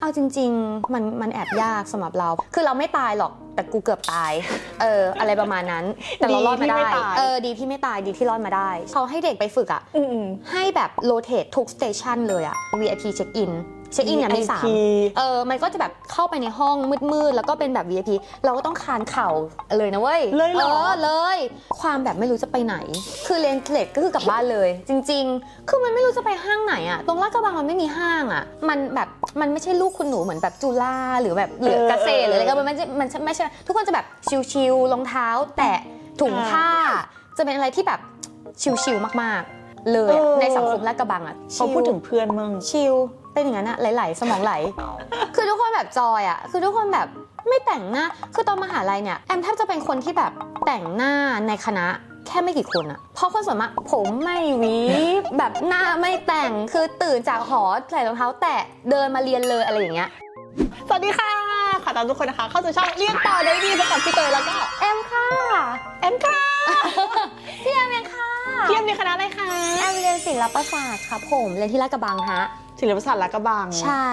เอาจริง ๆ มันมันแอบยากสำหรับเรา คือเราไม่ตายหรอก แต่กูเกือบตาย เออ อะไรประมาณนั้น แต่เรารอดมาดีที่ได้ไม่ตาย เออ ดีที่ไม่ตาย ดีที่รอดมาได้ เขาให้เด็กไปฝึกอะ อืม ให้แบบโรเตททุกสเตชันเลยอะ VIP เช็คอิน เช็คอินเนี่ยมีสาม VIP เออ มันก็จะแบบเข้าไปในห้องมืดๆ แล้วก็เป็นแบบ VIP เราก็ต้องคานเข่าเลยนะเว้ยเลยเหรอเออเลย ความแบบไม่รู้จะไปไหน คือเรียนเคลดก็คือกลับบ้านเลย จริง ๆ คือมันไม่รู้จะไปห้างไหนอะตรงลาดกระบังมันไม่มีห้างอะมันแบบมันไม่ใช่ลูกคุณหนูเหมือนแบบจุฬาหรือแบบเหลือเกษตรหรืออะไรก็มันไม่ใช่มันไม่ใช่ ทุกคนจะแบบชิลๆรองเท้า แตะถุงผ้า จะเป็นอะไรที่แบบชิลๆมากๆ เลยอะในสังคมลาดกระบังอะเขาพูดถึงเพื่อนมั่งชิล เป็นอย่างนั้นอะไหลๆสมองไหล คือทุกคนแบบจอยอะคือทุกคนแบบไม่แต่งหน้า คือตอนมหาลัยเนี่ยแอมแทบจะเป็นคนที่แบบแต่งหน้าในคณะแค่ไม่กี่คนอะเพราะคนส่วนมากผมไม่หวีแบบหน้าไม่แต่ง คือตื่นจากหอใส่รองเท้าแตะเดินมาเรียนเลยอะไรอย่างเงี้ย สวัสดีค่ะ ขอต้อนรับทุกคนนะคะ เข้าสู่ช่องเรียนต่อได้ดีพบกับพี่เตยแล้วก็แอมค่ะแอมค่ะพี่แอมเองค่ะพี่แอมเรียนคณะอะไรคะแอมเรียนศิลปศาสตร์ครับผมเรียนที่ลาดกระบังฮะ ศิลปศาสตร์ลาดกระบังใช่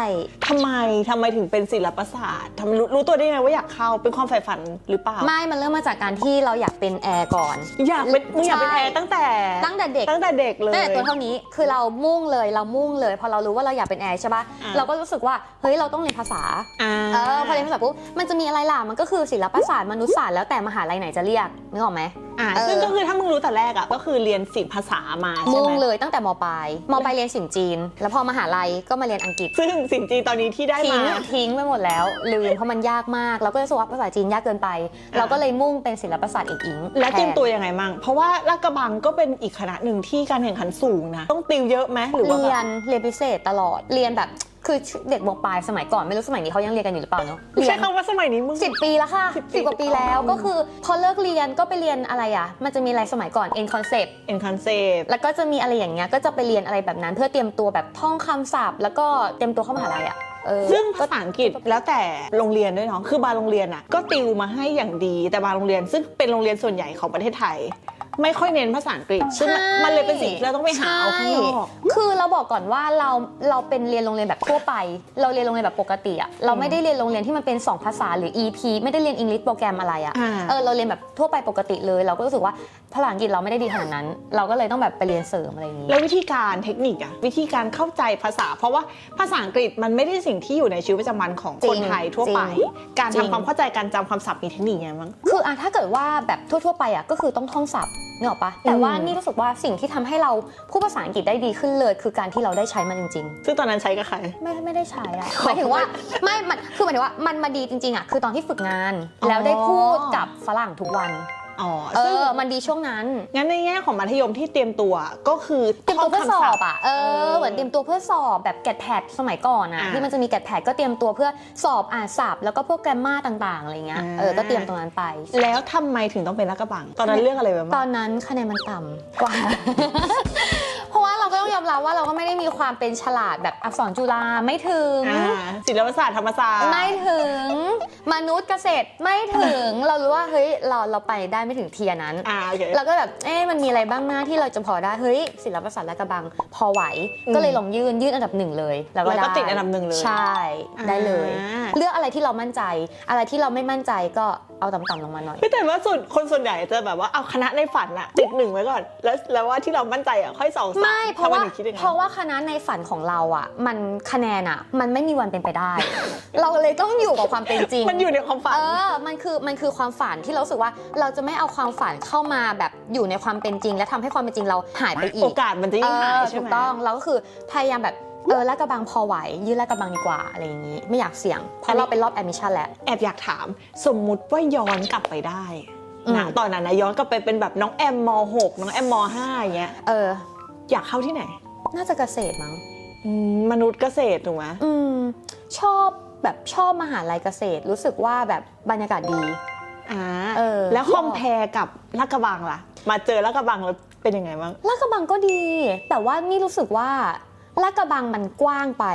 ทำไมทำไมถึงเป็นศิลปศาสตร์ทำรู้รู้ตัวได้ไงว่าอยากเข้าเป็นความใฝ่ฝันหรือเปล่า ไม่มันเริ่มมาจากการที่เราอยากเป็นแอร์ก่อน อยากเป็นมึงอยากเป็นใช่แอร์ตั้งแต่ตั้งแต่เด็ก ตั้งแต่เด็กเลยตั้งแต่ตัวเท่านี้คือเรามุ่งเลยเรามุ่งเลย พอเรารู้ว่าเราอยากเป็นแอร์ใช่ปะอ่า เราก็รู้สึกว่าเฮ้ยเราต้องเรียนภาษาอ่าเออพอเรียนภาษาปุ๊บมันจะมีอะไรล่ะมันก็คือศิลปศาสตร์มนุษยศาสตร์แล้วแต่มหาลัยไหนจะเรียกนึกออกไหม อ่าเออ ซึ่งก็คือถ้ามึงรู้แต่แรกอะก็คือเรียนศิลปภาษามาใช่มุ่งไหมเลยตั้งแต่มปลายมปลายเรียนสินจีน แล้วพอมหาลัยก็มาเรียนอังกฤษซึ่งสินจีนตอนนี้ที่ได้ทิ้มางทิ้งไปหมดแล้ว ลืมเพราะมันยากมาก เราก็รู้สึกว่าภาษาจีนยากเกินไป เราก็เลยมุ่งเป็นศิลปศาสตร์อีกอิงแล้วเตรียมทนตัวยังไงมั่งเพราะว่าลาดกระบังก็เป็นอีกคณะหนึ่งที่การแข่งขันสูงนะ ต้องติวเยอะไหมหรือว่าเรีแบยบ นเรียนพิเศษตลอดเรียนแบบ คือเด็กมปลายสมัยก่อนไม่รู้สมัยนี้เขายังเรียนกันอยู่หรือเปล่าเนาะเรียใช้นคำว่าสมัยนี้มึงสิบปีแล้วค่ะสิบปีสิบกว่าปีแล้วก็คือ พอเลิกเรียนก็ไปเรียนอะไรอะ มันจะมีอะไรสมัยก่อน N concept เอ็นคอนเซปแล้วก็จะมีอะไรอย่างเงี้ยก็จะไปเรียนอะไรแบบนั้น เพื่อเตรียมตัวแบบท่องคำศัพท์ แล้วก็เตรียมตัวเข้ามหาลัยอะเออซึ่งภาษาอังกฤษแล้วแต่โรงเรียนด้วยเนาะคือบางโรงเรียนอะก็ติวมาให้อย่างดีแต่บางโรงเรียนซึ่งเป็นโรงเรียนส่วนใหญ่ของประเทศไทย ไม่ค่อยเน้นภาษาอังกฤษซึ่งมันใช่ มันเลยเป็นสิ่งที่เราต้องไปหาเอาข้างนอก ใช่คือเราบอกก่อนว่าเราเราเป็นเรียนโรงเรียนแบบทั่วไป เราเรียนโรงเรียนแบบปกติอะเราไม่ได้เรียนโรงเรียนที่มันเป็นสองภาษาหรือ EP ไม่ได้เรียนอังกฤษโปรแกรมอะไรอะอ่า เออเราเรียนแบบทั่วไปปกติเลย เราก็รู้สึกว่าภาษาอังกฤษเราไม่ได้ดีขนาดนั้น เราก็เลยต้องแบบไปเรียนเสริมอะไรอย่างนี้ แล้ววิธีการเทคนิคอะวิธีการเข้าใจภาษา เพราะว่าภาษาอังกฤษมันไม่ได้สิ่งที่อยู่ในชีวิตประจำวันของจริคงนไทยทั่วไป จริงการจริทำง ความเข้าใจการจำคำศัพท์มีเทคนิคยังไงบ้าง คืออะถ้าเกิดว่าแบบทั่วๆไปอะก็คือต้องท่องศัพท์ นึกออกปะแต่ว่านี่รู้สึกว่าสิ่งที่ทำให้เราพูดภาษาอังกฤษได้ดีขึ้นเลย คือการที่เราได้ใช้มันจริง ๆ ซึ่งตอนนั้นใช้กับใคร ไม่ไม่ได้ใช้อะหมายถึงว่าไม่มันคือหมายถึงว่ามันมาดีจริงๆอะคือตอนที่ฝึกงานอ๋อแล้วได้พูดกับฝรั่งทุกวัน อ๋อเอซึ่ง อมันดีช่วงนั้น งั้นในแง่ของมัธยมที่เตรียมตัวก็คือเตรียมตัวเพื่อสท่งอคำศับพท์อะเอเอออ เหมือนเตรียมตัวเพื่อสอบแบบแกดแพดสมัยก่อนอะอ่าที่มันจะมีแกดแพดก็เตรียมตัวเพื่อสอบอ่านศัพท์แล้วก็พวกแกรมมาต่างๆอะไรเงี้ย อ่า เออ ก็เตรียมตรงนั้นไป แล้วทำไมถึงต้องเป็นลาดกระบัง ตอนนั้นเรื่องอะไรไปตบ้าองนนั้นคะแนนมันต่ำกว่า เพราะว่าเราก็ต้องยอมรับว่าเราก็ไม่ได้มีความเป็นฉลาดแบบอักษรจุฬาไม่ถึง อ่าศิลปศาสตร์ธรรมศาสตร์ ไม่ถึง มนุษย์เกษตรไม่ถึง เรารู้ว่าเฮ้ยเราเราไปได้ไม่ถึงเทียร์นั้น อ่าโอเค เราก็แบบเอ๊ะมันมีอะไรบ้างหน้าที่เราจะพอได้ เฮ้ย ศิลปศาสตร์และกระบังพอไหว อืมก็เลยลองยื่นยื่นอันดับหนึ่งเลย แล้วก็แล้วก็ได้ติดอันดับหนึ่งเลยใช่ ได้เลย อ่า เลือกอะไรที่เรามั่นใจ อะไรที่เราไม่มั่นใจก็เอาต่ำๆลงมาหน่อย พี่แต่ว่าส่วนคนส่วนใหญ่จะแบบว่าเอาคณะในฝันอะติดหนึ่งไว้ก่อน แล้วแล้วว่าที่เรามั่นใจอะค่อยสองสาม ไม่เพราะทำไมว่าถึงคิดอย่างเพนั้นราะว่าคณะในฝันของเราอะ มันคะแนนอะ มันไม่มีวันเป็นไปได้ เราเลยต้องอยู่กับความเป็นจริง มันอยู่ในความฝันเออมันคือมันคือความฝันที่เรารู้สึกว่าเราจะไม่เอาความฝันเข้ามาแบบอยู่ในความเป็นจริง และทำให้ความเป็นจริงเราหายไปอีโอกกาสมันจะยิ่งหายเออใช่ถูไหมกต้องเราก็คือพยายามแบบเออลาดกระบังพอไหว ยื่นลาดกระบังดีกว่าอะไรอย่างนี้ ไม่อยากเสี่ยงเพอันราะนี้เราเป็นรอบแอดมิชชั่นแล้วแอบอยากถาม สมมุติว่าย้อนกลับไปได้อืมนะตอนนั้นนะย้อนกลับไปเป็นแบบน้องแอมม .6 น้องแอมม .5 อย่างเงี้ยเออ อยากเข้าที่ไหน น่าจะเกษตรมั้งอืมมนุษย์เกษตรถูกไหมอืมชอบแบบชอบมหาลัยเกษตร รู้สึกว่าแบบบรรยากาศดี อ่าเออ แล้วชอบคอมเพลกับลาดกระบังล่ะ มาเจอลาดกระบังแล้วเป็นยังไงบ้างลาดกระบังก็ดี แต่ว่านี่รู้สึกว่า ลาดกระบังมันกว้างไป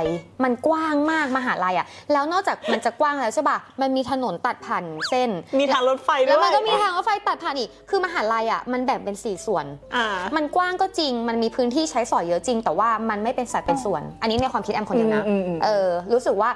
มันกว้างมากมหาลัยอะ แล้วนอกจากมันจะกว้างแล้วใช่ป่ะ มันมีถนนตัดผ่านเส้น มีทางรถไฟด้แล้ววยมันก็มีทางรถไฟตัดผ่านอีก คือมหาลัยอะ มันแบ่งเป็นสี่ส่วนอ่ามันกว้างก็จริง มันมีพื้นที่ใช้สอยเยอะจริง แต่ว่ามันไม่เป็นสัดเป็นส่วน อันนี้ในความคิดแอมคนเดียวนะอืมอืมอืมเออ รู้สึกว่า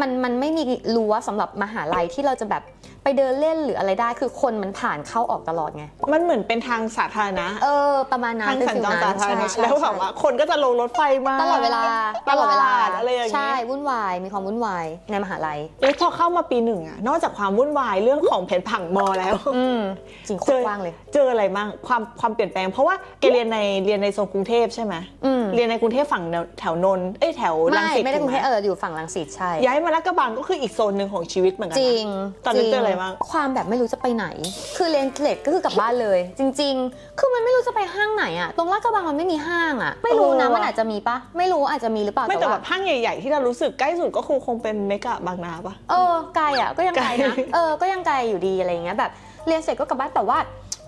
มันมันไม่มีรั้วสำหรับมหาลัยที่เราจะแบบ ไปเดินเล่นหรืออะไรได้คือคนมันผ่านเข้าออกตลอดไง มันเหมือนเป็นทางสาธารณะ เออ ประมาณนั้นทางเป็นสัญฟิลจรนั้นสาธารณะใช่ใช่แล้วแบบว่าคนก็จะลงรถไฟมาตลอดเวลาตตลอดเวลาดอะไรอย่างใช่เงี้ยวุ่นวายมีความวุ่นวายในมหาลัยแล้วพอเข้ามาปีหนึ่งอะนอกจากความวุ่นวายเรื่องของแผนผังมอแล้วอืมจริงโคเจตรอกว้างเลย เจออะไรบ้างความความเปลี่ยนแปลง เพราะว่าแกเรียนในเรียนในโซนกรุงเทพใช่ไหมอืมเรียนในกรุงเทพฝั่งแนวแถวนนท์เอ้ยแถวรังไม่สิตไม่ได้กรุงเทพถูเอหออยู่ฝั่งรังสิตใช่ย้ายมาลาดกระบังก็คืออีกโซนหนึ่งของชีวิตเหมือนกันจนะริงตอนนั้นจเจออะไรบ้าง ความแบบไม่รู้จะไปไหน คือเรียนเกรดก็คือกลับบ้านเลย จริง ๆ คือมันไม่รู้จะไปห้างไหนอะตรงลาดกระบังมันไม่มีห้างอะไม่รู้นะมันอาจจะมีปะไม่รู้อาจจะมีหรือเปล่าไม่แต่แต่แบว่าบห้างใหญ่ๆ ที่เรารู้สึกใกล้สุดก็คงคงเป็นเมกะบางนาปะ เออไกลอะก็ยังไกลไกลนะเออก็ยังไกลอยู่ดีอะไรอย่างเงี้ยแบบเรียนเสร็จก็กลับบ้านแต่ว่า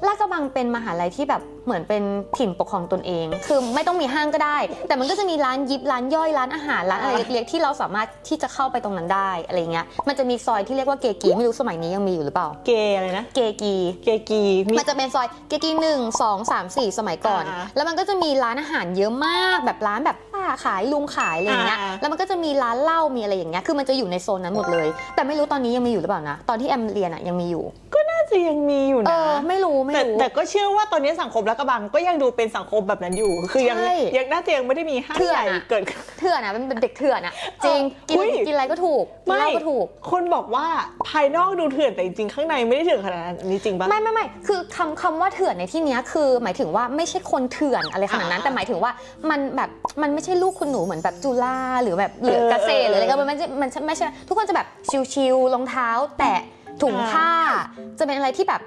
ลาดกระบังเป็นมหาลัยที่แบบเหมือนเป็นถิ่นปกครองตนเอง คือไม่ต้องมีห้างก็ได้ แต่มันก็จะมีร้านยิบร้านย่อยร้านอาหารร้านอะไรเล็กๆที่เราสามารถที่จะเข้าไปตรงนั้นได้อะไรเงี้ย มันจะมีซอยที่เรียกว่าเกกีไม่รู้สมัยนี้ยังมีอยู่หรือเปล่า เกอะไรนะ เกกี เกกีมี มันจะเป็นซอยเกกีหนึ่งสองสามสี่สมัยก่อน อ่าแล้วมันก็จะมีร้านอาหารเยอะมากแบบร้านแบบป้าขายลุงขายอะไรอย่างเงี้ย อ่า แล้วมันก็จะมีร้านเหล้ามีอะไรอย่างเงี้ย คือมันจะอยู่ในโซนนั้นหมดเลย แต่ไม่รู้ตอนนี้ยังมีอยู่หรือเปล่านะ ตอนที่แอมเรียนอะยังมีอยู่น่าจะยังมีอยู่เอนะ อไม่รู้ไม่แต่รู้ แต่ก็เชื่อว่าตอนนี้สังคมลาดกระบังก็ยังดูเป็นสังคมแบบนั้นอยู่ คือยังใช่ยังน่าจะยังไม่ได้มีห้างเถื่อนใหญ่อะ เกิดขึ้น เถื่อนอะเป็นเป็นเด็กเถื่อนอะจริงกินอุ๊ย กินอะไรก็ถูกกินเหล้าก็ถูก คนบอกว่าภายนอกดูเถื่อนแต่จริงๆข้างในไม่ได้เถื่อนขนาดนั้นอันนี้จริงปะ ไม่ไม่ไม่คือคำคำว่าเถื่อนในที่เนี้ยคือ หมายถึงว่าไม่ใช่คนเถื่อนอะไรขนาดนั้น อ่าแต่หมายถึงว่ามันแบบมันไม่ใช่ลูกคุณหนูเหมือนแบบจุฬาหรือแบบหรือเออเกษตรหรืออะไรก็เออมันไม่ใช่มันไม่ใช่ทุกคนจะแบบชิวๆรองเท้า แตะ ถุงอ่าผ้าจะเป็นอะไรที่แบบ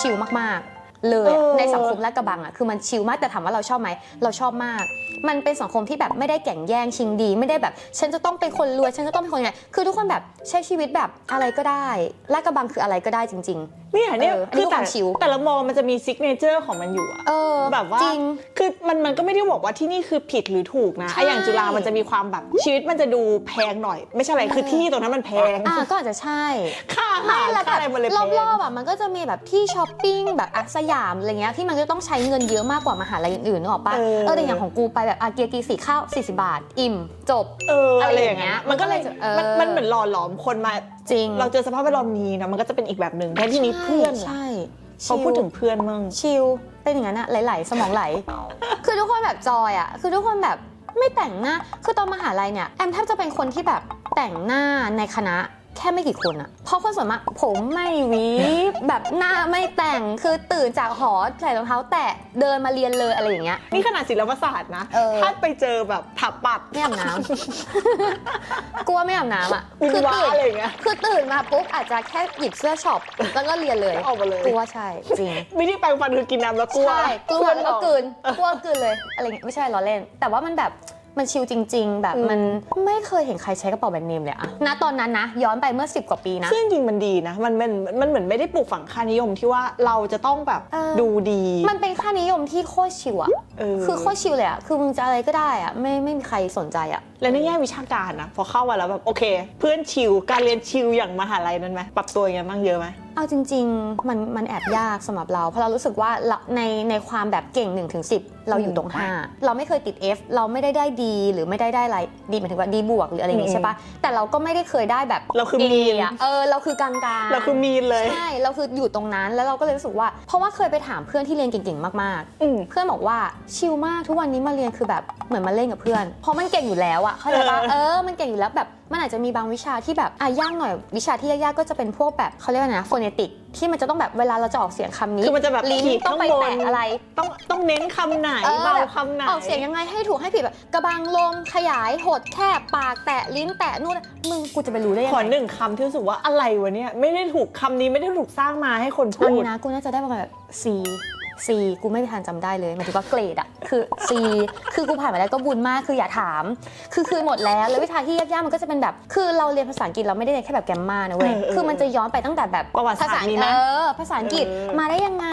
ชิวๆมากๆ เลยอะเออในสังคมลาดกระบังอะคือมันชิลมากแต่ถามว่าเราชอบไหมเราชอบมาก มันเป็นสังคมที่แบบไม่ได้แข่งแย่งชิงดี ไม่ได้แบบ ฉันจะต้องเป็นคนรวยฉันจะต้องเป็นคนยังไงคือทุกคนแบบใช้ชีวิตแบบอะไรก็ได้ลาดกระบังคืออะไรก็ได้จริง ๆเนี่ยเนี่ยเอออันนี้คือแต่ความชิล แต่ละมอมันจะมีซิกเนเจอร์ของมันอยู่อะเออแบบว่าจริง คือมันมันก็ไม่ได้บอกว่าที่นี่คือผิดหรือถูกนะใช่ ไออย่างจุฬามันจะมีความแบบชีวิตมันจะดูแพงหน่อย ไม่ใช่อะไรคือที่ตรงนั้นมันแพงอ่าก็อาจจะใช่ค่าอาหารแล้วค่าแบอะไรบมันเลยแพงรอบๆอะมันก็จะมีแบบที่ช้อปปิ้งแบบอักสยามอะไรเงี้ยที่มันก็ต้องใช้เงินเยอะมากกว่ามหาลัยอื่นๆนึกออกปะเออเออแต่อย่างของกูไปแบบอาเกียร์กีสีข้าว40 บาท อิ่มจบ เอออะอะไรไรอย่อาย่างงเงี้เงี้ยยมันก็เลยเออ มันมันเหมือนหล่อหลอมคนมา จริง เราเจอสภาพแวดล้อมนี้นะมันก็จะเป็นอีกแบบหนึ่งแทนที่นี้เพื่อนล่ะใช่เขาพูดถึงเพื่อนมั่งชิลเป็นอย่างนั้นอะไหลๆสมองไหล คือทุกคนแบบจอยอะคือทุกคนแบบไม่แต่งหน้า คือตอนมหาลัยเนี่ยแอมแทบจะเป็นคนที่แบบแต่งหน้าในคณะ แค่ไม่กี่คนอะเพราะคนส่วนมากผมไม่หวีแบบหน้าไม่แต่งคือตื่นจากหอใส่รองเท้าแตะเดินมาเรียนเลยอะไรอย่างเงี้ย นี่ขนาดศิลปศาสตร์นะ เออ ถ้าไปเจอแบบถับปัด ไม่อาบน้ำ กลัวไม่อาบน้ำอะวินคือว้าตื่นอะไรอย่างเงี้ยคือตื่นมาปุ๊บอาจจะแค่หยิบเสื้อช็อปแล้วก็เรียนเลยแล้วออกมาเลย กลัวใช่จริง วิธีแปรงฟันคือกินน้ำแล้วกลัวใช่กลัวแล้วก็ออกกลืนกลัวกลืนเลยอะไรเงี้ยไม่ใช่ล้อเล่น แต่ว่ามันแบบ มันชิลจริง ๆ แบบอืมมันไม่เคยเห็นใครใช้กระเป๋าแบรนด์เนมเลยอะณตอนนั้นนะ ย้อนไปเมื่อ 10 กว่าปีนะ ซึ่งจริงๆมันดีนะ มันมันมันเหมือนไม่ได้ปลูกฝังค่านิยมที่ว่าเราจะต้องแบบเออดูดี มันเป็นค่านิยมที่โคตรชิลอะ เออคือโคตรชิลเลยอะคือมึงจะอะไรก็ได้อะไม่ไม่มีใครสนใจอะและในแง่วิชาการนะพอเข้ามาแล้วแบบโอเค เพื่อนชิลการเรียนชิลอย่างมหาลัยนั้นไหมปรับตัวยังไงบ้างเยอะไหมเอาจริง ๆ มันมันแอบยากสำหรับเรา เพราะเรารู้สึกว่าเราในในความแบบเก่ง1นถึงสิเราอยู่ตรง 5 เราไม่เคยติด F เราไม่ได้ได้ดีหรือไม่ได้ได้อะไรดีหมายถึงว่าดีบวกหรืออะไรอย่างงี้อืมใช่ปะแต่เราก็ไม่ได้เคยได้แบบเราคือ A มีนอะเออเราคือกลางๆ เราคือมีนเลย ใช่ เราคืออยู่ตรงนั้นแล้วเราก็เลยรู้สึกว่า เพราะว่าเคยไปถามเพื่อนที่เรียนเก่งๆ มากอืม ๆ เพื่อนบอกว่าชิลมากทุกวันนี้มาเรียนคือแบบเหมือนมาเล่นกับเพื่อน เพราะมันเก่งอยู่แล้วอะเข้าใจปะเออเออมันเก่งอยู่แล้วแบบมันอาจจะมีบางวิชาที่แบบอะยากหน่อยวิชาที่ยากๆก็จะเป็นพวกแบบเขาเรียกว่าไงนะโฟเนติกที่มันจะต้องแบบเวลาเราจะออกเสียงคำนี้คือมันจะแบบลิ้นขีดต้องไปข้างบน แตะอะไร ต้องต้องเน้นคำไหนเออ เบาแบบคำไหน ออกเสียงยังไงให้ถูกให้ผิดแบบกระบังลมขยายหดแคบปากแตะลิ้นแตะนู่นมึงกูจะไปรู้ได้ยังขอไงหนึ่งคำที่รู้สึกว่าอะไรวะเนี่ย ไม่ได้ถูกคำนี้ไม่ได้ถูกสร้างมาให้คนพูอันดนี้นะกูน่าจะได้ประมาณแบบ C C กูไม่มีทางจำได้เลยหมายถึงว่าเกรดอะคือ C คือกูผ่านมาแล้วก็บุญมากคืออย่าถาม คือคือหมดแล้วแล้ววิชาที่ยากๆมันก็จะเป็นแบบ คือเราเรียนภาษาอังกฤษเราไม่ได้เรียนแค่แบบแกรมมานะเว้ยเออเออคือมันจะย้อนไปตั้งแต่แบบประวัติศาสตร์ภาษามีไหม เออภาษาอังกฤษเออมาได้ยังไง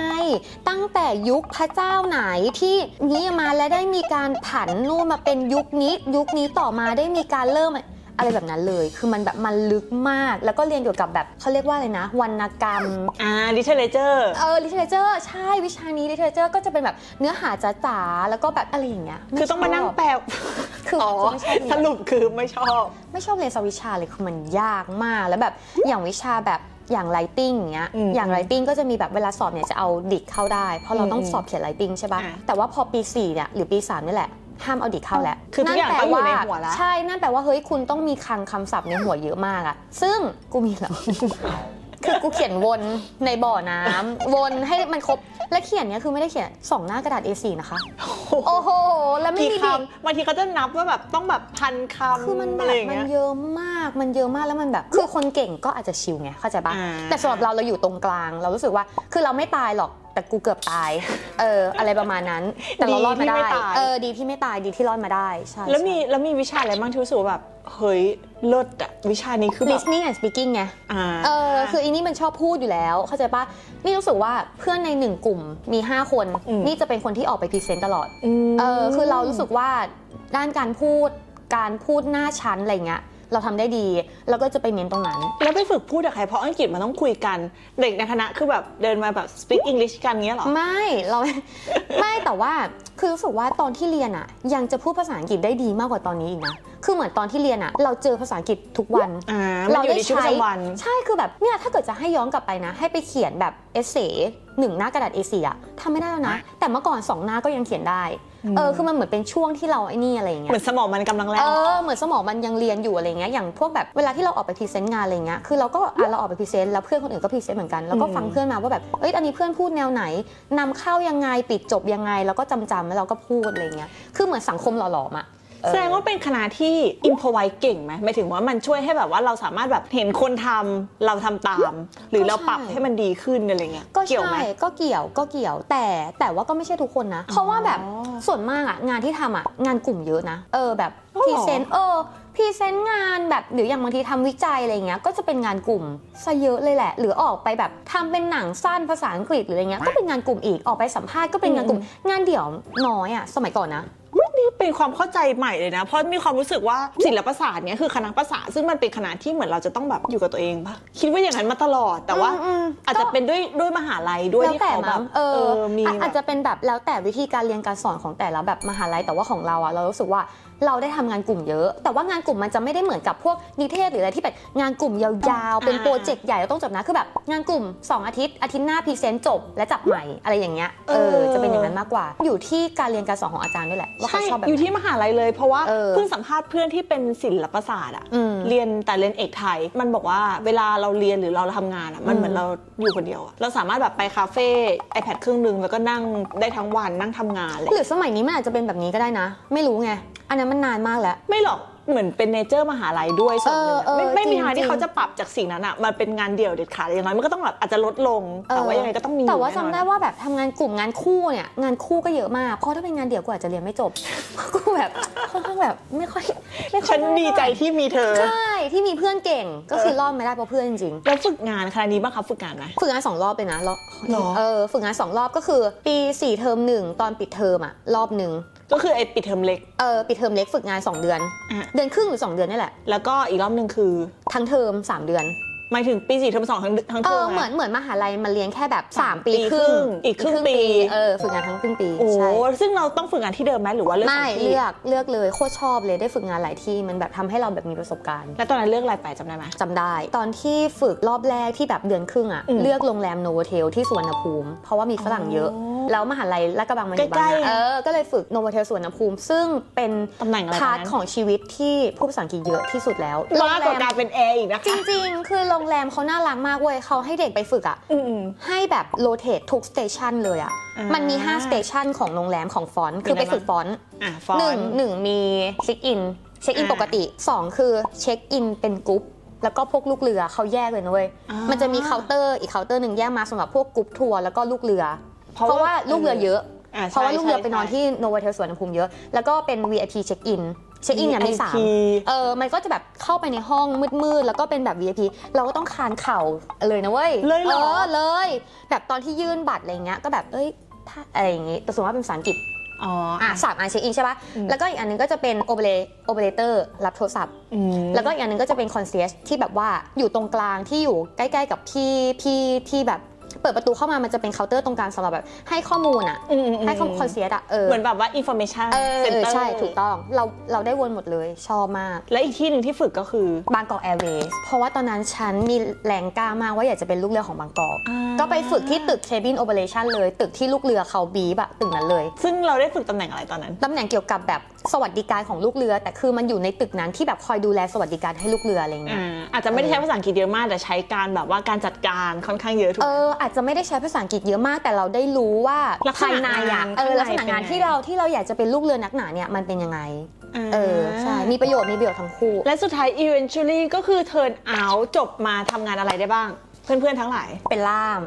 ตั้งแต่ยุคพระเจ้าไหนที่นี้มาแล้วได้มีการผันนู่นมาเป็นยุคนี้ ยุคนี้ต่อมาได้มีการเริ่มอะ ไรแบบนั้นเลย คือมันแบบมันลึกมาก แล้วก็เรียนเกี่ยวกับแบบเขาเรียกว่าอะไรนะ วรรณกรรม อ่า literature เออ literature ใช่วิชานี้ literature ก็จะเป็นแบบเนื้อหาจ๋าๆ แล้วก็แบบอะไรอย่างเงี้ยคือต้องมานั่งชบแปลคืออ๋อไม่ชอบเรียนสรุปคือไม่ชอบ ไม่ชอบเรียนสวิชาเลยคือมันยากมากแล้วแบบอย่างวิชาแบบอย่าง writing อย่างเงี้ยอืมอย่าง writing ก็จะมีแบบเวลาสอบเนี่ยจะเอาดิกเข้าได้ เพราะเราต้องอืมสอบเขียน writing ใช่ปะอะ แต่ว่าพอปี4เนี่ยหรือปี3นี่แหละ ห้ามเอาดิกเข้าแล้วคือทุกอย่างต้องอยู่ในหัวละใช่ นั่นแปลว่าเฮ้ยคุณต้องมีคลังคำศัพท์ในหัวเยอะมากอะซึ่งกูมีแล้วคือกูเขียนวนในบ่อน้ำวนให้มันครบ และเขียนเนี่ยคือไม่ได้เขียนสองหน้ากระดาษ A4 นะคะ โอ้โห แล้วไม่กี่มีคดิกำบางทีเขาจะนับว่าแบบต้องแบบพันคำคือมันแบอะไรบอย่างมันเงี้ยเยอะมากมันเยอะมากแล้วมันแบบ คือคนเก่งก็อาจจะชิลไงเข้าใจปะอ่าแต่สำหรับเราเราอยู่ตรงกลาง เรารู้สึกว่าคือเราไม่ตายหรอก แต่กูเกือบตาย เออ อะไรประมาณนั้น แต่เรารอดมาได้เออ ดีที่ไม่ตาย ดีที่รอดมาได้ ใช่แล้วมีแล้วมีวิชาอะไรบ้างที่รู้สึกว่าแบบเฮ้ยเลิศอะวิชานี้คือแบบ listening and speaking ไง อ่า เออ คืออีนี่มันชอบพูดอยู่แล้ว เข้าใจปะนี่รู้สึกว่าเพื่อนในหนึ่งกลุ่มมี 5 คน อืม นี่จะเป็นคนที่ออกไปพรีเซนต์ตลอด ม เออคือเรารู้สึกว่าด้านการพูดการพูดหน้าชั้นอะไรเงี้ย เราทำได้ดีแล้วก็จะไปเน้นตรงนั้น แล้วไปฝึกพูดกับใครเพราะอังกฤษมันต้องคุยกัน เด็กในคณะคือแบบเดินมาแบบ speak English กันเงี้ยเหรอ ไม่เราไม่แต่ว่าคือรู้สึกว่าตอนที่เรียนอะยังจะพูดภาษาอังกฤษได้ดีมากกว่าตอนนี้อีกนะคือเหมือนตอนที่เรียนอะเราเจอภาษาอังกฤษทุกวันอ่ามันอยู่ในชีวิตประจำวันใช่คือแบบเนี่ยถ้าเกิดจะให้ย้อนกลับไปนะ ให้ไปเขียนแบบเอเซหนึ่งหน้ากระดาษ A4 อะทำไม่ได้แล้วนะ แต่เมื่อก่อนสองหน้าก็ยังเขียนได้ เออคือมันเหมือนเป็นช่วงที่เราไอ้นี่อะไรอย่างเงี้เหยมือนสมองมันกำลังแล่เอนอเหมือนสมองมันยังเรียนอยู่อะไรเงี้ยอย่างพวกแบบเวลาที่เราออกไปพรีเซนต์งานอะไรเงี้ยคือเราก็อะเราออกไปพรีเซนต์แล้วเพื่อนคนอื่นก็พรีเซนต์เหมือนกันแล้วก็อืมฟังเพื่อนมาว่าแบบเอ้ยอันนี้เพื่อนพูดแนวไหนนำเข้ายังไงปิดจบยังไงแล้วก็จำจำๆแล้วเราก็พูดอะไรเงี้ยคือเหมือนสังคมหล่อๆมาเออ แสดงว่าเป็นคณะที่ improvise เก่งไหมหมายถึงว่ามันช่วยให้แบบว่าเราสามารถแบบเห็นคนทำเราทำตาม หรือเราปรับให้มันดีขึ้นอะไรเงี้ยก็เกี่ยวไหม ใช่ก็เกี่ยวก็เกี่ยวแต่แต่ว่าก็ไม่ใช่ทุกคนนะ เพราะว่าแบบส่วนมากอะงานที่ทำอะงานกลุ่มเยอะนะเออแบบอ๋อพเหรรีอ เซนต์เออพรีเซนต์งานแบบหรืออย่างบางทีทำวิจัยอะไรเงี้ยก็จะเป็นงานกลุ่มซะเยอะเลยแหละ หรือออกไปแบบทำเป็นหนังสั้นภาษาอังกฤษหรืออะไรเงี้ยก็เป็นงานกลุ่มอีกออกไปสัมภาษณ์ก็เป็นงานกลุ่มงานเดี่ยวน้อยอะสมัยก่อนนะ นี่เป็นความเข้าใจใหม่เลยนะ เพราะมีความรู้สึกว่าศิลปศาสตร์เนี่ยคือคณะภาษาซึ่งมันเป็นคณะที่เหมือนเราจะต้องแบบอยู่กับตัวเองปะคิดว่าอย่างนั้นมาตลอดแต่ว่า อืมๆอาจจะเป็นด้วยด้วยมหาลัยด้วยแล้วที่แต่เขาแบมั้บงเออมีอะแบบอาจจะเป็นแบบแล้วแต่วิธีการเรียนการสอนของแต่ละแบบมหาลัยแต่ว่าของเราอะเรารู้สึกว่า เราได้ทำงานกลุ่มเยอะ แต่ว่างานกลุ่มมันจะไม่ได้เหมือนกับพวกนิเทศหรืออะไรที่แบบงานกลุ่มยาวๆ เป็นอ่าโปรเจกต์ใหญ่เราต้องจบนะ คือแบบงานกลุ่ม 2 อาทิตย์ อาทิตย์หน้าพรีเซนต์จบ และจับใหม่อะไรอย่างเงี้ย เออ จะเป็นอย่างนั้นมากกว่า อยู่ที่การเรียนการสอนของอาจารย์ด้วยแหละ ว่าเขาใช่ชอบแบบอยู่ไหนที่มหาลัยเลย เพราะว่าเออเพิ่งสัมภาษณ์เพื่อนที่เป็นศิลปศาสตร์อะอืมเรียนแต่เรียนเอกไทย มันบอกว่าเวลาเราเรียนหรือเราทำงานอะมันเหมือนเราอยู่คนเดียวอะเราสามารถแบบไปคาเฟ่ iPad เครื่องนึงแล้วก็นั่งได้ทั้งวันนั่งทำงานเลยหรือสมัยนี้มันอาจจะเป็นแบบนี้ก็ได้นะ ไม่รู้ไง อันนั้นมันนานมากแล้ว ไม่หรอกเหมือนเป็นเนเจอร์มหาลัยด้วยส่วนหนึ่งอะเออเออไม่ไม่มีจริงทางจริที่ง เขาจะปรับจากสิ่งนั้นอะมันเป็นงานเดี่ยวเด็ดขาดอย่างน้อยมันก็ต้องแบบอาจจะลดลงแต่ว่ายังไงก็ต้องมีแต่ว่าอยู่จำน่นอนได้ว่าแบบทำงานกลุ่มงานคู่เนี่ยงานคู่ก็เยอะมากเพราะถ้าเป็นงานเดี่ยวกูอาจจะเรียนไม่จบ กูแบบค่อนข้างแบบไม่ค่อยไม่ค่อยฉันดีใจที่มีเธอ ใช่ที่มีเพื่อนเก่งก็คือรอดไม่ได้เพราะเพื่อนจริงแล้วฝึกงานคณะนี้บ้างครับฝึกงานไหมๆฝึกงานสองรอบเลยนะรอบหรอ เออฝึกงานสองรอบก็คือ ปีสี่เทอมหนึ่งตอนปิดเทอมอะรอบหนึ่ง ก็คือไอ้ปิดเทอมเล็ก เออปิดเทอมเล็กฝึกงานสองเดือน อะ เดือนครึ่งหรือสองเดือนนี่แหละ แล้วก็อีกรอบหนึ่งคือทั้งเทอมสามเดือน หมายถึงปีสี่เทอมสองทั้งทั้งเอเทออมเหมือนเหมือนมหาลัยมันเรียนแค่แบบสามปีปีครึ่งครึ่งอีกครึ่งปี เออฝึกงานทั้งครึ่งปีโอ้ใช่ซึ่งเราต้องฝึกงานที่เดิมไหมหรือว่าเลือกไม่สองที่เลือกเลือกเลยโคตรชอบเลยได้ฝึกงานหลายที่มันแบบทำให้เราแบบมีประสบการณ์ แล้วตอนนั้นเลือกอะไรไปจำได้ไหม จำได้ ตอนที่ฝึกรอบแรกที่แบบเดือนครึ่งอะอืม เลือกโรงแรมโนโวเทลที่สวนภูมิ เพราะว่ามีฝรั่งเยอะ อ๋อ แล้วมหาลัยลาดกระบังมันอยู่ใกล้บางๆนาเออก็เลยฝึกโนโวเทลสวนภูมิ ซึ่งเป็นตำแหน่งอะไรพาร์ทตอนนั้นของชีวิตที่พูดภาษาอังกฤษเยอะที่สุดแล้วมากกว่าการเป็นแอร์อีกนะจคะริง ๆ คือโรงแรมเขาน่ารักมากเว้ยเขาให้เด็กไปฝึกอะอืมให้แบบโรเตททุกสเตชันเลยอะอ่ามัมันมี5สเตชันของโรงแรมของฟอนต์คือเป็นไปไงฝึกฟอนต์อะฟอนหนึ่งหนึ่งมีเช็คอินเช็คอินอ่าปกติ 2 คือเช็คอินเป็นกรุ๊ปแล้วก็พวกลูกเรือเขาแยกเลยนะเว้ยอ่ามัมันจะมีเคาน์เตอร์อีกเคาน์เตอร์หนึ่งแยกมาสำหรับพวกกรุ๊ปทัวร์แล้วก็ลูกเรือ เพราะเพราะว่าว่าลูกเรือเยอะ อ่เพราะว่าใช่ลูกเรือใช่ไปนอนใช่ที่โนวาเทลสวนภูมิเยอะ แล้วก็เป็น VIP เช็คอิน เช็คอินเนี่ยมีสาม VIP เออ มันก็จะแบบเข้าไปในห้องมืดๆ แล้วก็เป็นแบบ VIP เราก็ต้องคานเข่าเลยนะเว้ย เลยเหรอเออเลย แบบตอนที่ยื่นบัตรอะไรเงี้ย ก็แบบ เอ้ยถ้าอะไรอย่างงี้แต่ส่วนมากเป็นภาษาอังกฤษ อ๋ออะสามอันเช็คอินใช่ปะอืม แล้วก็อีกอันหนึงก็จะเป็นโอเปเรโอเปอเรเตอร์รับโทรศัพท์ อืม แล้วก็อีกอันหนึงก็จะเป็นคอนเซียสที่แบบว่าอยู่ตรงกลางที่อยู่ใกล้ ๆ กับพี่พี่ที่แบบ เปิดประตูเข้ามามันจะเป็นเคาน์เตอร์ตรงกลางสำหรับแบบให้ข้อมูลอะอืมอืมให้ข้อมูลคอนเซียสอะเออเหมือนแบบว่า information เออเออ center ใช่ถูกต้องเราเราได้วนหมดเลยชอบมาก และอีกที่หนึ่งที่ฝึกก็คือบางกอกแอร์เวย์เพราะว่าตอนนั้นฉันมีแรงกล้ามากว่าอยากจะเป็นลูกเรือของบางกอกอ่าก็ไปฝึกที่ตึก cabin operation เลย ตึกที่ลูกเรือเขาบีบอะตึกนั้นเลย ซึ่งเราได้ฝึกตำแหน่งอะไรตอนนั้น ตำแหน่งเกี่ยวกับแบบสวัสดิการของลูกเรือ แต่คือมันอยู่ในตึกนั้นที่แบบคอยดูแลสวัสดิการให้ลูกเรืออะไรเงี้ยอ่าอาจจะไม่ได้ใช้ภาษาอังกฤษเยอะมากแต่ใช้การแบบว่าการจัดการค่อนข้างเยอะถูกเอไหม ออาจจะไม่ได้ใช้ภาษาอังกฤษเยอะมาก แต่เราได้รู้ว่าลักษณะภายในอะงานเออข้างในลักษณะงานเป็นไงที่เราที่เราอยากจะเป็นลูกเรือนักหนาเนี่ยมันเป็นยังไงเออใช่มีประโยชน์มีประโยชน์ทั้งคู่ และสุดท้าย eventually ก็คือ turn out จบมาทำงานอะไรได้บ้าง เพื่อนๆทั้งหลาย เป็นล่าม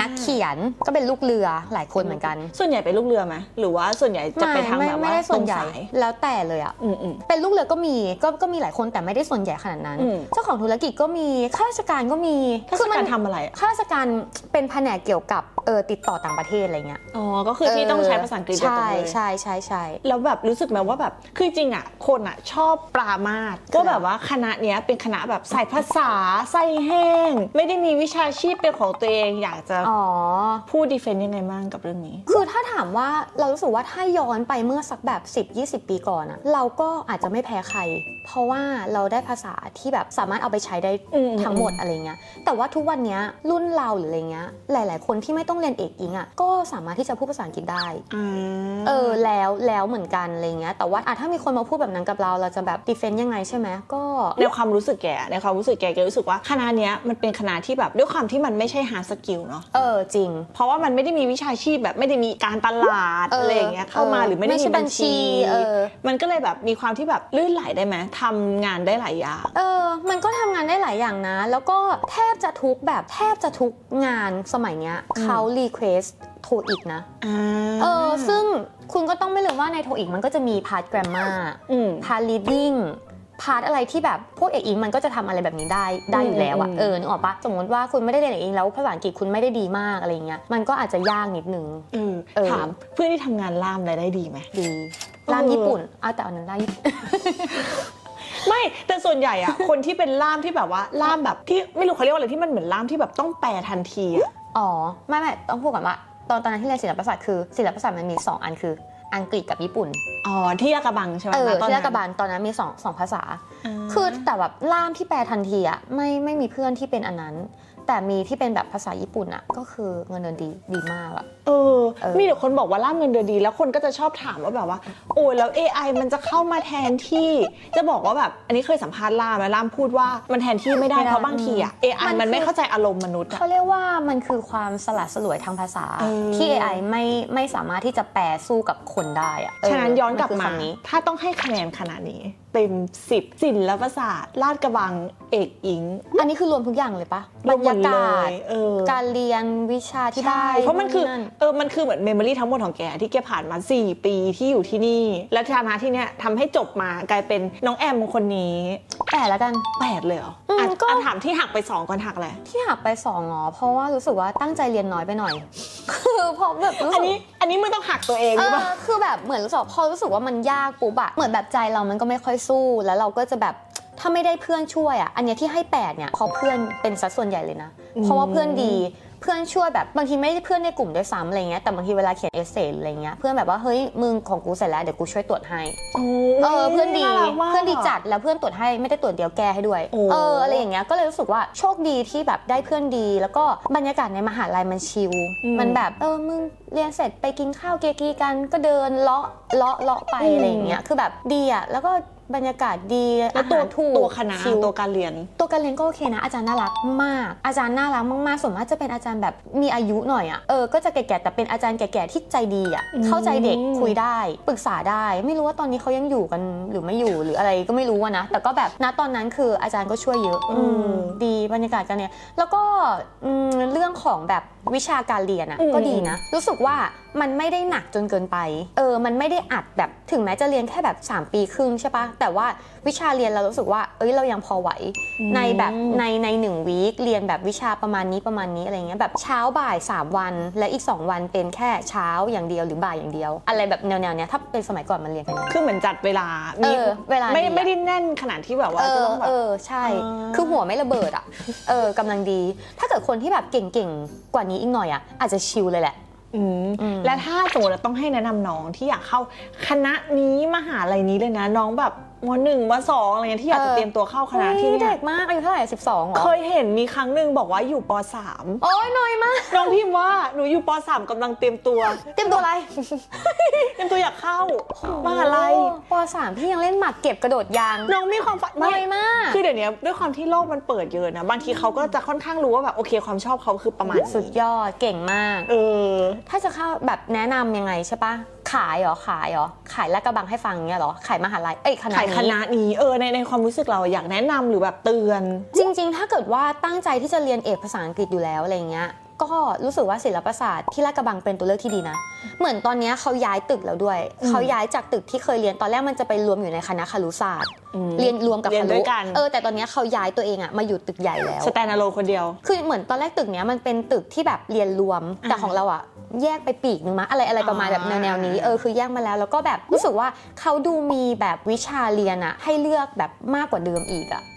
นักเขียนก็เป็นลูกเรือหลายคนเหมือนกัน ส่วนใหญ่เป็นลูกเรือไหมหรือว่าส่วนใหญ่จะไปทางไม่แบบไม่ว่าได้ตส่รวนงใหญ่สายแล้วแต่เลยอะอืมอืมเป็นลูกเรือก็มีก็ก็มีหลายคนแต่ไม่ได้ส่วนใหญ่ขนาดนั้นอืมเจ้าของธุรกิจก็มีข้าราชการก็มีข้าราชการทำอะไรอะข้าราชการเป็นแผนกเกี่ยวกับเออติดต่อต่างประเทศอะไรเงี้ยอ๋อก็คือที่ต้องใช้ภาษาอังกฤษโดยตรงใช่เลยใช่ใช่ใช่แล้วแบบรู้สึกไหมว่าแบบคือจริงๆอะคนอะชอบปรามาสก็แบบว่าคณะเนี้ยเป็นคณะแบบใส่ภาษาใส่แห้ง ไม่ได้มีวิชาชีพเป็นของตัวเองอยากจะอ๋อ พูดดีเฟนต์ยังไงบ้างกับเรื่องนี้ คือถ้าถามว่าเรารู้สึกว่าถ้าย้อนไปเมื่อสักแบบ 10-20 ปีก่อนอะเราก็อาจจะไม่แพ้ใคร เพราะว่าเราได้ภาษาที่แบบสามารถเอาไปใช้ได้อืม ทั้งหมดอะไรเงี้ยแต่ว่าทุกวันเนี้ยรุ่นเราหรืออะไรเงี้ยหลาย ๆ คนที่ไม่ต้องเรียนเอกอิงอะก็สามารถที่จะพูดภาษาอังกฤษได้ อ่าเออแล้วแล้วเหมือนกันอะไรเงี้ยแต่ว่าอะถ้ามีคนมาพูดแบบนั้นกับเราเราจะแบบดีเฟนต์ยังไงใช่ไหมก็ ในความรู้สึกแกในความรู้สึกแกแกรู้สึกว่าคณะเนี้ยมันเป็นคณะที่แบบด้วยความที่มันไม่ใช่ hard skill เนาะเออจริง เพราะว่ามันไม่ได้มีวิชาชีพแบบไม่ได้มีการตลาดเออออะไรอย่างเงี้ยเข้ามาเออหรือไม่ได้ไม่ใช่มีบัญชีบัญชีเออมันก็เลยแบบมีความที่แบบลื่นไหลได้ไหมทำงานได้หลายอย่างเออ มันก็ทำงานได้หลายอย่างนะ แล้วก็แทบจะทุกแบบแทบจะทุกงานสมัยเนี้ยเขารีเควสโทอีกนะอ่าเออซึ่งคุณก็ต้องไม่ลืมว่าในโทอีกมันก็จะมีพาร์ท grammar อืมพาร์ท reading พาร์ทอะไรที่แบบพวกเอกอิงมันก็จะทำอะไรแบบนี้ได้ได้อยู่แล้วอะอืมเออนึกออกปะสมมติว่าคุณไม่ได้เรียนเอกอิงแล้วภาษาอังกฤษคุณไม่ได้ดีมากอะไรเงี้ยมันก็อาจจะยากนิดนึงเออเออถามเพื่อนที่ทำงานล่ามรายได้ดีไหมดีล่ามญี่ปุ่นเอาแต่อันนั้นล่ามญี่ปุ่นไม่แต่ส่วนใหญ่อะคนที่เป็นล่ามที่แบบว่าล่ามแบบที่ไม่รู้เขาเรียกว่าอะไรที่มันเหมือนล่ามที่แบบต้องแปลทันทีอะอ๋อไม่ไม่ต้องพูดก่อนว่าตอนตอนนั้นที่เรียนศิลปศาสตร์คือศิลปศาสตร์มันมี 2 อันคือ อังกฤษกับญี่ปุ่น อ๋อ ที่ลาดกระบังใช่ไหมเออณตอนที่นั้รานดกระบันตอนนั้นมี2องสองภาษาอ่าคือแต่แบบล่ามที่แปลทันทีอะไม่ไม่มีเพื่อนที่เป็นอันนั้น แต่มีที่เป็นแบบภาษาญี่ปุ่นอะก็คือเงินเดือนดีดีมากอะเออเออมีแต่คนบอกว่าล่ามเงินเดือนดี แล้วคนก็จะชอบถามว่าแบบว่า โอ้ยแล้ว AI มันจะเข้ามาแทนที่ จะบอกว่าแบบอันนี้เคยสัมภาษณ์ล่ามแล้วล่ามพูดว่ามันแทนที่ไม่ได้เพราะบางทีอะ AI มันไม่เข้าใจอารมณ์มนุษย์อะ เขาเรียกว่ามันคือความสลัดสลวยทางภาษา เออ ที่ AI ไม่ไม่สามารถที่จะแปลสู้กับคนได้อะเฉะนั้นย้อนกลับคืมาคำนี้ ถ้าต้องให้คะแนนขนาดนี้ เต็มสิบศิลปศาสตร์ลาดกระบังเอกอิง อันนี้คือรวมทุกอย่างเลยปะรบรวมรหมยาดกาศเลยเออ การเรียนวิชาที่ได้เพราะมันคือนั่นเออมันคือเหมือนเมมโมรีทั้งหมดของแกที่แกผ่านมา 4 ปีที่อยู่ที่นี่ และฐานะที่เนี้ยทำให้จบมากลายเป็นน้องแอมคนนี้แต่ละกัน แปดเลยเหรออืมอะก็ อะถามที่หักไป 2 ก่อนหักอะไรที่หักไปสองงอเพราะว่ารู้สึกว่าตั้งใจเรียนน้อยไปหน่อย คือพอแบบรู้อัสึนก นี้อันนี้มึงต้องหักตัวเองเอหรือเปอล่าคือแบบเหมือนรู้สึกพอรู้สึกว่ามันยากปุ๊บอะเหมือนแบบใจเรามันก็ไม่ค่อยสู้แล้วเราก็จะแบบถ้าไม่ได้เพื่อนช่วยอะอันเนี้ยที่ให้แปดเนี่ยเพราะเพื่อนเป็นสัดส่วนใหญ่เลยนะ เพราะว่าเพื่อนดีเพื่อนช่วยแบบบางทีไม่ได้เพื่อนในกลุ่มด้วยซ้ำอะไรเงี้ยแต่บางทีเวลาเขียนเอเซอะไรเงี้ยเพื่อนแบบว่าเฮ้ยมึงของกูเสร็จแล้วเดี๋ยวกูช่วยตรวจให้เออเพื่อนดีารักมากเพื่อนดีจัดแล้วเพื่อนตรวจให้ไม่ได้ตรวจเดียวแก้ให้ด้วยโอ้เอออะไรอย่างเงี้ยก็เลยรู้สึกว่าโชคดีที่แบบได้เพื่อนดี แล้วก็บรรยากาศในมหาลัยมันชิลอืมมันแบบเออมึงเรียนเสร็จไปกินข้าวเกียกีกันก็เดินเลาะเลาะเลาะไปอืมอะไรอย่างเงี้ยคือแบบดีอะแล้วก็ บรรยากาศดีแล้อาวตัวหารถูกตัวคณะชิลตัวการเรียน ตัวการเรียนก็โอเคนะ อาจารย์น่ารักมาก อาจารย์น่ารักมากๆส่วนมากจะเป็นอาจารย์แบบมีอายุหน่อยอะเออก็จะแก่ๆแต่เป็นอาจารย์แก่ๆที่ใจดีอะอืมเข้าใจเด็กคุยได้ปรึกษาได้ ไม่รู้ว่าตอนนี้เขายังอยู่กันหรือไม่อยู่หรืออะไรก็ไม่รู้อะนะ แต่ก็แบบณตอนนั้นคืออาจารย์ก็ช่วยเยอะอืมอืมดีบรรยากาศกันเนี่ยแล้วก็อืมเรื่องของแบบ วิชาการเรียนอะอืมก็ดีนะ รู้สึกว่ามันไม่ได้หนักจนเกินไป เออ มันไม่ได้อัดแบบถึงแม้จะเรียนแค่แบบ 3 ปีครึ่งใช่ปะแต่ว่าวิชาเรียนเรารู้สึกว่า เอ้ยเรายังพอไหว ในแบบในในหนึ่งวีคเรียนแบบวิชาประมาณนี้ประมาณนี้อะไรเงี้ยแบบเช้าบ่าย 3 วัน และอีก 2 วันเป็นแค่เช้าอย่างเดียวหรือบ่ายอย่างเดียว อะไรแบบแนวๆเนี้ยถ้าเป็นสมัยก่อนมันเรียนกันยังไงคือเหมือนจัดเวลาเออเวลาไม่ดีอะไม่ได้แน่นขนาดที่แบบว่าเอจะอต้องแบบเออใช่อ่าคือหัวไม่ระเบิดอะเออกำลังดี ถ้าเกิดคนที่แบบเก่งๆกว่านี้อีกหน่อยอะอาจจะชิลเลยแหละ อืมอืม และถ้าสมมติเราต้องให้แนะนำน้องที่อยากเข้าคณะนี้มหาลัยนี้เลยนะ น้องแบบ มหนึ่งมสองอะไรเงี้ยที่อยากจะเตรียมตัวเข้าคณะที่เฮ้ยเนี่เด็ยกมากอายุเท่าไหร่สิบสองเหรอเคยเห็นมีครั้งหนึ่งบอกว่าอยู่ปสามโอ้ยน้อยมากน้องพิมพ์ว่าหนูอยู่ปสามกำลังเตรียมตัว เตรียมตัวอะไร เตรียมตัวอยากเข้ามหาลัยโอ้ปสามพี่ยังเล่นหมากเก็บกระโดดยางน้องมีความฝันน้อยมาก คือเดี๋ยวนี้ด้วยความที่โลกมันเปิดเยอะนะบางทีเขาก็จะค่อนข้างรู้ว่าแบบโอเคความชอบเขาคือประมาณนี้สุดยอดเก่งมาก เออ ถ้าจะเข้าแบบแนะนำยังไงใช่ปะ ขายเหรอขายเหรอขายและกระบังให้ฟังเงี้ยเหรอขายมหาลัยเอ้ยคณะขายคนี้ณะนี้เออในในความรู้สึกเราอยากแนะนำหรือแบบเตือน จริง ๆ ถ้าเกิดว่าตั้งใจที่จะเรียนเอกภาษาอังกฤษอยู่แล้วอะไรเงี้ย ก็รู้สึกว่าศิลปศาสตร์ที่ลาดกระบังเป็นตัวเลือกที่ดีนะ เหมือนตอนเนี้ยเขาย้ายตึกแล้วด้วยอืมเขาย้ายจากตึกที่เคยเรียนตอนแรกมันจะไปรวมอยู่ในคณะครุศาสตร์อืมเรียนรวมกับเรียคนด้รุวยกันเออแต่ตอนเนี้ยเขาย้ายตัวเองอะมาอยู่ตึกใหญ่แล้วสแตนอะโลคนเดียว คือเหมือนตอนแรกตึกเนี้ยมันเป็นตึกที่แบบเรียนรวมแต่อ่าของเราอะแยกไปปีกนึงมาอะไรอะไรประมาณแบบอ่าแนวๆนี้เออคือแยกมาแล้วแล้วก็แบบรู้สึกว่าเขาดูมีแบบวิชาเรียนอะให้เลือกแบบมากกว่าเดิมอีกอะม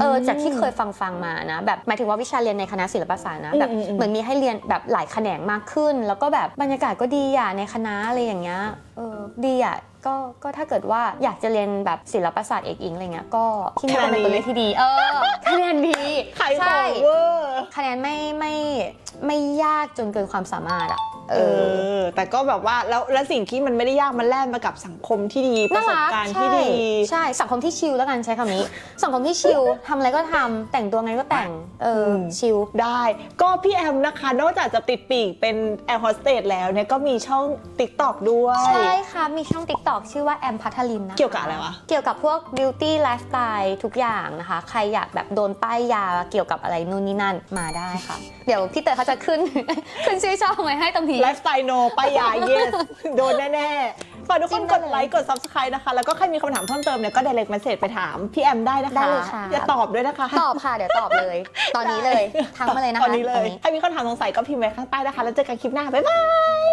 เออจากที่เคยฟังฟังๆมานะแบบหมายถึงว่าวิชาเรียนในคณะศิลปศาสตร์นะอืมแบบอืมอืมเหมือนมีให้เรียนแบบหลายแขนงมากขึ้น แล้วก็แบบบรรยากาศก็ดีอะในคณะอะไรอย่างเงี้ยเออดีอะ ก็ก็ถ้าเกิดว่าอยากจะเรียนแบบศิลปศาสตร์เอกอิงอะไรเงี้ยก็ที่นี่ก็เป็นตัวเลือกที่ดี เออคะแนนดีขายขอใช่งเวอร์คะแนนไม่ไม่ไม่ยากจนเกินความสามารถอะเอเอออ แต่ก็แบบว่าแล้วแล้วสิ่งที่มันไม่ได้ยากมันแลกมากับสังคมที่ดีประน่าสบรักการณ์ใช่ที่ดี ใช่สังคมที่ชิลแล้วกันใช้คำนี้ สังคมที่ชิลทำอะไรก็ทำแต่งตัวไงก็แต่งเอออมชิลได้ ก็พี่แอมนะคะนอกจากจะติดปีกเป็นแอร์โฮสเตสแล้วเนี่ยก็มีช่อง t ิ k t o k ด้วย ใช่ค่ะ มีช่อง TikTok ชื่อว่าแอมพัทลินนะคะเกี่ยวกับอะไรวะ เกี่ยวกับพวก beauty lifestyle ทุกอย่างนะคะ ใครอยากแบบโดนป้ายยาเกี่ยวกับอะไรนู่นนี่นั่นมาได้ค่ะ เดี๋ยวพี่เต๋อเขาจะขึ้น ขึ้นชื่อช่องไว้ให้ตรงนี้ ไลฟ์สไตล์โนปายา yes โดนแน่ๆฝากทุกคนกดไลค์กด subscribe นะคะ แล้วก็ใครมีคำถามเพิ่มเติมเนี่ยก็ direct message ไปถามพี่แอมได้นะคะได้เลยค่ะ อย่าตอบด้วยนะคะตอบค่ะ เดี๋ยวตอบเลย ตอนนี้เลยทั้งมาเลยนะคะตอนนี้เลยตอนนี้ใครมีคำถามสงสัยก็พิมพ์ไว้ข้างใต้นะคะ แล้วเจอกันคลิปหน้าบ๊ายบาย